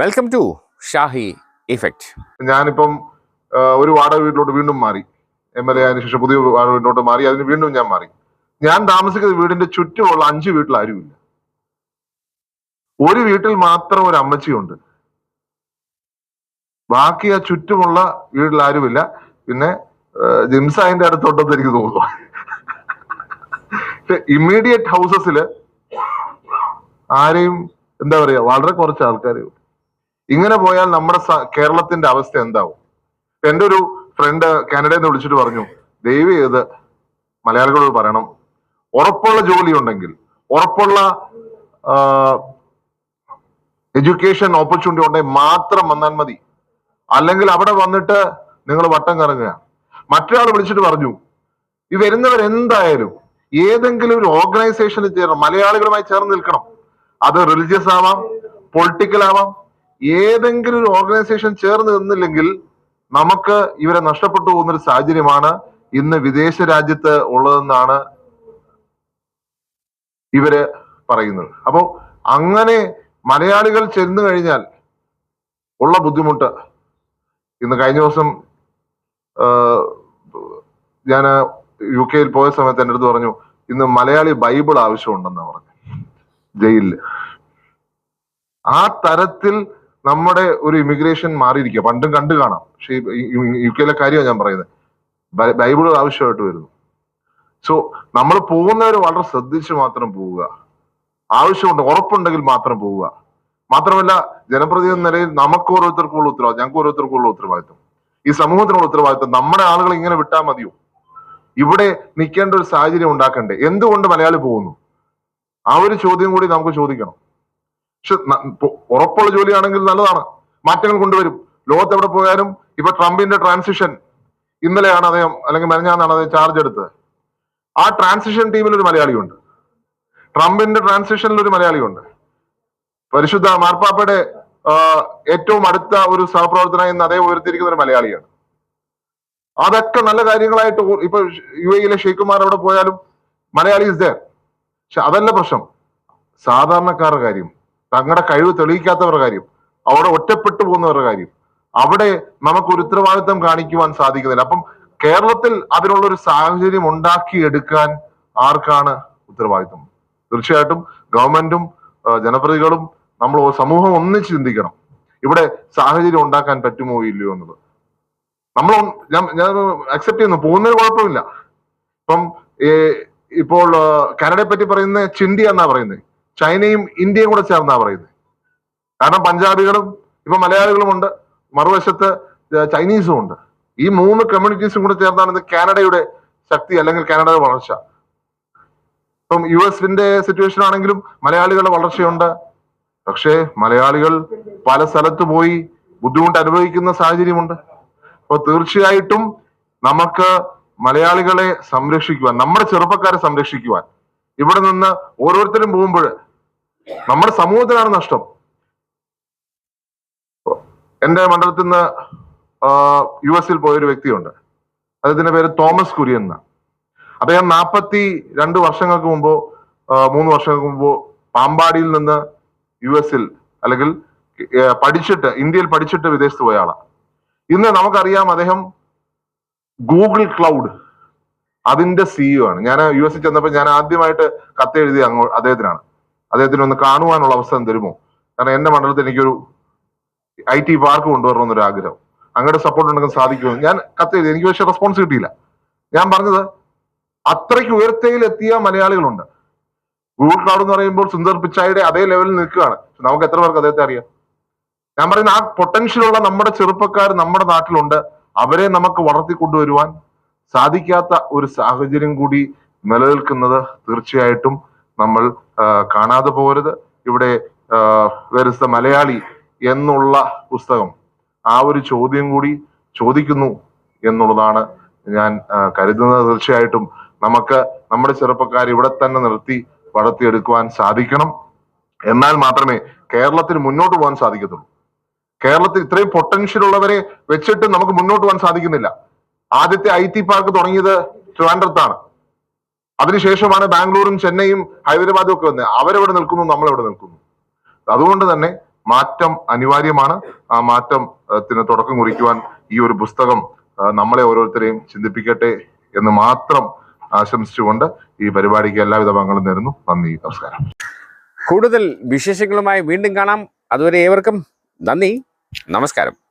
Welcome to Shahi effect ഞാനിപ്പം ഒരു വാടക വീട്ടിലോട്ട് വീണ്ടും മാറി. എം എൽ എ ആയതിനു ശേഷം പുതിയ വാടക വീട്ടിലോട്ട് മാറി അതിന് വീണ്ടും ഞാൻ മാറി. ഞാൻ താമസിക്കുന്ന വീടിന്റെ ചുറ്റുമുള്ള അഞ്ച് വീട്ടിൽ ആരുമില്ല. ഒരു വീട്ടിൽ മാത്രം ഒരു അമ്മച്ചിയുണ്ട്. ബാക്കി ആ ചുറ്റുമുള്ള വീട്ടിൽ ആരുമില്ല. പിന്നെ ജിംസ് അതിന്റെ അടുത്തോട്ടെന്ന് എനിക്ക് തോന്നുന്നു. ഇമ്മീഡിയറ്റ് ഹൗസസിൽ ആരെയും എന്താ പറയാ വളരെ കുറച്ച് ആൾക്കാരെ ഉള്ളൂ. ഇങ്ങനെ പോയാൽ നമ്മുടെ കേരളത്തിന്റെ അവസ്ഥ എന്താവും? എന്റെ ഒരു ഫ്രണ്ട് കാനഡയിൽ നിന്ന് വിളിച്ചിട്ട് പറഞ്ഞു ദയവ് ചെയ്ത് മലയാളികളോട് പറയണം. ഉറപ്പുള്ള ജോലി ഉണ്ടെങ്കിൽ ഉറപ്പുള്ള എഡ്യൂക്കേഷൻ ഓപ്പർച്യൂണിറ്റി ഉണ്ടെങ്കിൽ മാത്രം വന്നാൽ മതി. അല്ലെങ്കിൽ അവിടെ വന്നിട്ട് നിങ്ങൾ വട്ടം കറങ്ങുക. മറ്റൊരാൾ വിളിച്ചിട്ട് പറഞ്ഞു ഈ വരുന്നവർ എന്തായാലും ഏതെങ്കിലും ഒരു ഓർഗനൈസേഷനിൽ ചേർന്ന് മലയാളികളുമായി ചേർന്ന് നിൽക്കണം. അത് റിലീജിയസ് ആവാം പൊളിറ്റിക്കൽ ആവാം ഏതെങ്കിലും ഒരു ഓർഗനൈസേഷൻ ചേർന്ന് നിന്നില്ലെങ്കിൽ നമുക്ക് ഇവരെ നഷ്ടപ്പെട്ടു പോകുന്ന ഒരു സാഹചര്യമാണ് ഇന്ന് വിദേശ രാജ്യത്ത് ഉള്ളതെന്നാണ് ഇവർ പറയുന്നത്. അപ്പോ അങ്ങനെ മലയാളികൾ ചെന്നു കഴിഞ്ഞാൽ ഉള്ള ബുദ്ധിമുട്ട്. ഇന്ന് കഴിഞ്ഞ ദിവസം ഞാൻ യു കെയിൽ പോയ സമയത്ത് എന്റെ അടുത്ത് പറഞ്ഞു ഇന്ന് മലയാളി ബൈബിൾ ആവശ്യമുണ്ടെന്ന് പറഞ്ഞു. ജയിലിൽ. ആ തരത്തിൽ നമ്മുടെ ഒരു ഇമിഗ്രേഷൻ മാറിയിരിക്കുക പണ്ടും കണ്ടു കാണാം. പക്ഷെ യു കെയിലെ കാര്യമാണ് ഞാൻ പറയുന്നത്. ബൈബിൾ ആവശ്യമായിട്ട് വരുന്നു. സോ നമ്മൾ പോകുന്നവർ വളരെ ശ്രദ്ധിച്ച് മാത്രം പോവുക. ആവശ്യമുണ്ട് ഉറപ്പുണ്ടെങ്കിൽ മാത്രം പോവുക. മാത്രമല്ല ജനപ്രതിനിധി നിലയിൽ നമുക്ക് ഓരോരുത്തർക്കുള്ള ഉത്തരവാദിത്വം ഞങ്ങൾക്ക് ഓരോരുത്തർക്കുള്ള ഉത്തരവാദിത്വം. ഈ സമൂഹത്തിനുള്ള ഉത്തരവാദിത്വം നമ്മുടെ ആളുകൾ ഇങ്ങനെ വിട്ടാൽ മതിയോ? ഇവിടെ നിൽക്കേണ്ട ഒരു സാഹചര്യം ഉണ്ടാക്കണ്ടേ? എന്തുകൊണ്ട് മലയാളി പോകുന്നു? ആ ഒരു ചോദ്യം കൂടി നമുക്ക് ചോദിക്കണം. പക്ഷെ ഉറപ്പുള്ള ജോലിയാണെങ്കിൽ നല്ലതാണ്. മാറ്റങ്ങൾ കൊണ്ടുവരും. ലോകത്ത് എവിടെ പോയാലും ഇപ്പൊ ട്രംപിന്റെ ട്രാൻസിഷൻ ഇന്നലെയാണ് അദ്ദേഹം അല്ലെങ്കിൽ മെനഞ്ഞാന്നാണ് അദ്ദേഹം ചാർജ് എടുത്തത്. ആ ട്രാൻസിഷൻ ടീമിൽ ഒരു മലയാളിയുണ്ട്. ട്രംപിന്റെ ട്രാൻസിഷനിൽ ഒരു മലയാളിയുണ്ട്. പരിശുദ്ധ മാർപ്പാപ്പയുടെ ഏറ്റവും അടുത്ത ഒരു സഹപ്രവർത്തന എന്ന് അദ്ദേഹം ഉയർത്തിയിരിക്കുന്ന ഒരു മലയാളിയാണ്. അതൊക്കെ നല്ല കാര്യങ്ങളായിട്ട് ഇപ്പൊ യു എയിലെ ഷെയ്ഖുമാർ അവിടെ പോയാലും മലയാളി ഇസ് ദർ പക്ഷെ അതല്ല പ്രശ്നം. സാധാരണക്കാരുടെ കാര്യം. തങ്ങളുടെ കഴിവ് തെളിയിക്കാത്തവരുടെ കാര്യം അവിടെ ഒറ്റപ്പെട്ടു പോകുന്നവരുടെ കാര്യം. അവിടെ നമുക്ക് ഒരു ഉത്തരവാദിത്വം കാണിക്കുവാൻ സാധിക്കുന്നില്ല. അപ്പം കേരളത്തിൽ അതിനുള്ള ഒരു സാഹചര്യം ഉണ്ടാക്കിയെടുക്കാൻ ആർക്കാണ് ഉത്തരവാദിത്വം? തീർച്ചയായിട്ടും ഗവൺമെന്റും ജനപ്രതികളും നമ്മൾ സമൂഹം ഒന്നിച്ച് ചിന്തിക്കണം. ഇവിടെ സാഹചര്യം ഉണ്ടാക്കാൻ പറ്റുമോ ഇല്ലയോ എന്നുള്ളത് നമ്മൾ ഞാൻ ഞാൻ അക്സെപ്റ്റ് ചെയ്യുന്നു. പോകുന്നതിന് കുഴപ്പമില്ല. ഇപ്പം ഇപ്പോൾ കാനഡയെ പറ്റി പറയുന്ന ചിന്തി എന്നാ പറയുന്നത്. ചൈനയും ഇന്ത്യയും കൂടെ ചേർന്നാ പറയുന്നത് കാരണം പഞ്ചാബികളും ഇപ്പൊ മലയാളികളും ഉണ്ട്. മറുവശത്ത് ചൈനീസും ഉണ്ട്. ഈ മൂന്ന് കമ്മ്യൂണിറ്റീസും കൂടെ ചേർന്നാണ് ഇത് കാനഡയുടെ ശക്തി അല്ലെങ്കിൽ കാനഡയുടെ വളർച്ച. ഇപ്പം യു എസിന്റെ സിറ്റുവേഷൻ ആണെങ്കിലും മലയാളികളുടെ വളർച്ചയുണ്ട്. പക്ഷേ മലയാളികൾ പല സ്ഥലത്ത് പോയി ബുദ്ധിമുട്ട് അനുഭവിക്കുന്ന സാഹചര്യമുണ്ട്. അപ്പൊ തീർച്ചയായിട്ടും നമുക്ക് മലയാളികളെ സംരക്ഷിക്കുവാൻ നമ്മുടെ ചെറുപ്പക്കാരെ സംരക്ഷിക്കുവാൻ ഇവിടെ നിന്ന് ഓരോരുത്തരും പോകുമ്പോൾ നമ്മുടെ സമൂഹത്തിനാണ് നഷ്ടം. എന്റെ മണ്ഡലത്തിൽ നിന്ന് യു എസിൽ പോയൊരു വ്യക്തിയുണ്ട്. അദ്ദേഹത്തിന്റെ പേര് തോമസ് കുര്യൻ എന്ന അദ്ദേഹം നാൽപ്പത്തി രണ്ട് വർഷങ്ങൾക്ക് മുമ്പോ മൂന്ന് വർഷങ്ങൾക്ക് മുമ്പോ പാമ്പാടിയിൽ നിന്ന് യു എസിൽ അല്ലെങ്കിൽ പഠിച്ചിട്ട് ഇന്ത്യയിൽ പഠിച്ചിട്ട് വിദേശത്ത് പോയ ആളാണ്. ഇന്ന് നമുക്കറിയാം അദ്ദേഹം ഗൂഗിൾ ക്ലൗഡ് അതിന്റെ സിഇഒ ആണ്. ഞാൻ യു എസിൽ ചെന്നപ്പോൾ ഞാൻ ആദ്യമായിട്ട് കത്തെഴുതി അങ്ങോ അദ്ദേഹത്തിനാണ്. അദ്ദേഹത്തിന് ഒന്ന് കാണുവാനുള്ള അവസരം തരുമോ? കാരണം എന്റെ മണ്ഡലത്തിൽ എനിക്കൊരു ഐ ടി പാർക്ക് കൊണ്ടുവരണമെന്നൊരു ആഗ്രഹം. അങ്ങയുടെ സപ്പോർട്ട് ഉണ്ടെങ്കിൽ സാധിക്കുമോ? ഞാൻ കത്ത് ചെയ്തു എനിക്ക് പക്ഷേ റെസ്പോൺസ് കിട്ടിയില്ല. ഞാൻ പറഞ്ഞത് അത്രയ്ക്ക് ഉയർത്തയിൽ എത്തിയ മലയാളികളുണ്ട്. ഗൂഗിൾ കാർഡ് എന്ന് പറയുമ്പോൾ സുന്ദർ പിച്ചായുടെ അതേ ലെവലിൽ നിൽക്കുകയാണ്. നമുക്ക് എത്ര പേർക്ക് അദ്ദേഹത്തെ അറിയാം? ഞാൻ പറയുന്ന ആ പൊട്ടൻഷ്യൽ ഉള്ള നമ്മുടെ ചെറുപ്പക്കാർ നമ്മുടെ നാട്ടിലുണ്ട്. അവരെ നമുക്ക് വളർത്തി വളർത്തിക്കൊണ്ടുവരുവാൻ സാധിക്കാത്ത ഒരു സാഹചര്യം കൂടി നിലനിൽക്കുന്നത് തീർച്ചയായിട്ടും നമ്മൾ കാണാതെ പോകരുത്. ഇവിടെ വരുത്ത മലയാളി എന്നുള്ള പുസ്തകം ആ ഒരു ചോദ്യം കൂടി ചോദിക്കുന്നു എന്നുള്ളതാണ് ഞാൻ കരുതുന്നത്. തീർച്ചയായിട്ടും നമുക്ക് നമ്മുടെ ചെറുപ്പക്കാർ ഇവിടെ തന്നെ നിർത്തി വളർത്തിയെടുക്കുവാൻ സാധിക്കണം. എന്നാൽ മാത്രമേ കേരളത്തിന് മുന്നോട്ട് പോകാൻ സാധിക്കത്തുള്ളൂ. കേരളത്തിൽ ഇത്രയും പൊട്ടൻഷ്യൽ ഉള്ളവരെ വെച്ചിട്ട് നമുക്ക് മുന്നോട്ട് പോകാൻ സാധിക്കുന്നില്ല. ആദ്യത്തെ ഐ ടി പാർക്ക് തുടങ്ങിയത് ട്രിവാൻഡ്രത്താണ്. അതിനുശേഷമാണ് ബാംഗ്ലൂരും ചെന്നൈയും ഹൈദരാബാദും ഒക്കെ വന്നത്. അവരെവിടെ നിൽക്കുന്നു? നമ്മൾ എവിടെ നിൽക്കുന്നു? അതുകൊണ്ട് തന്നെ മാറ്റം അനിവാര്യമാണ്. ആ മാറ്റത്തിന് തുടക്കം കുറിക്കുവാൻ ഈ ഒരു പുസ്തകം നമ്മളെ ഓരോരുത്തരെയും ചിന്തിപ്പിക്കട്ടെ എന്ന് മാത്രം ആശംസിച്ചുകൊണ്ട് ഈ പരിപാടിക്ക് എല്ലാവിധ പങ്കളും നേരുന്നു നന്ദി നമസ്കാരം. കൂടുതൽ വിശേഷങ്ങളുമായി വീണ്ടും കാണാം. അതുവരെ ഏവർക്കും നന്ദി നമസ്കാരം.